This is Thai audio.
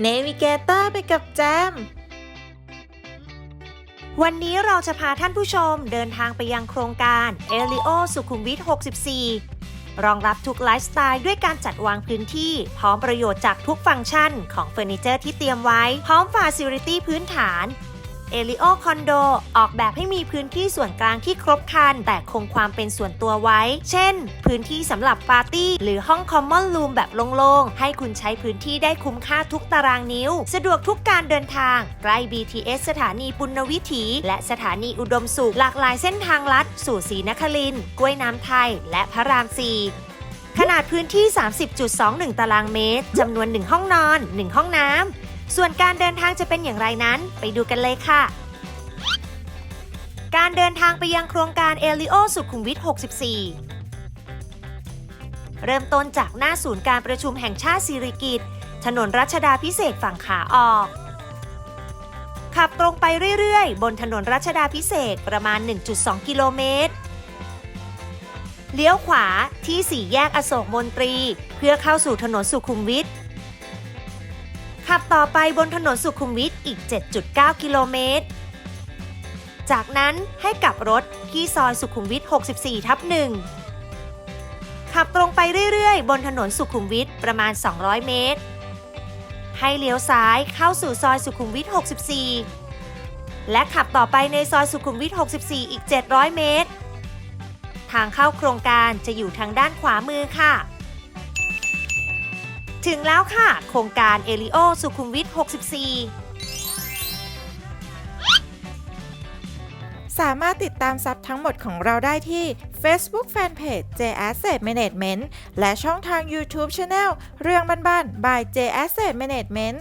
เนวิเกเตอร์ไปกับแจม วันนี้เราจะพาท่านผู้ชมเดินทางไปยังโครงการเอลิโอสุขุมวิท 64 รองรับทุกไลฟ์สไตล์ด้วยการจัดวางพื้นที่พร้อมประโยชน์จากทุกฟังก์ชันของเฟอร์นิเจอร์ที่เตรียมไว้ พร้อมฟาซิลิตี้พื้นฐาน เอลิโอคอนโดออกแบบให้มีพื้นที่ส่วนกลางที่ครบครัน แต่คงความเป็นส่วนตัวไว้ เช่น พื้นที่สำหรับปาร์ตี้ หรือห้องคอมมอนรูมแบบโล่งๆ ให้คุณใช้พื้นที่ได้คุ้มค่าทุกตารางนิ้ว สะดวกทุกการเดินทาง ใกล้ BTS สถานีปุณณวิถี และสถานีอุดมสุขหลากหลายเส้นทางลัด สู่ศรีนครินทร์กล้วยน้ำไทย และพระราม4ขนาดพื้นที่ 30.21 ตารางเมตร จำนวน 1 ห้องนอน 1 ห้องน้ำ ส่วนการเดินทางจะเป็นอย่างไรนั้นไปดูกันเลยค่ะ การเดินทางไปยังโครงการเอลิโอสุขุมวิท 64 เริ่มต้นจากหน้าศูนย์การประชุมแห่งชาติสิริกิติ์ถนนรัชดาพิเศษฝั่งขาออก ขับตรงไปเรื่อยๆ บนถนนรัชดาพิเศษประมาณ 1.2 กิโลเมตร เลี้ยวขวาที่สี่แยกอโศกมนตรี เพื่อเข้าสู่ถนนสุขุมวิท ขับต่อไปบนถนนสุขุมวิทอีก 7.9 กิโลเมตร จากนั้นให้กลับรถที่ซอยสุขุมวิท 64 ทับหนึ่งขับตรงไปเรื่อยๆ บนถนนสุขุมวิทประมาณ 200 เมตร ให้เลี้ยวซ้ายเข้าสู่ซอยสุขุมวิท 64 และขับต่อไปในซอยสุขุมวิท 64 อีก 700 เมตร ทางเข้าโครงการจะอยู่ทางด้านขวามือค่ะ ถึงแล้วค่ะ โครงการเอลิโอสุขุมวิท 64 สามารถติดตามซับทั้งหมดของเราได้ที่ Facebook Fanpage J Asset Management และช่องทาง YouTube Channel เรื่องบ้านๆ by J Asset Management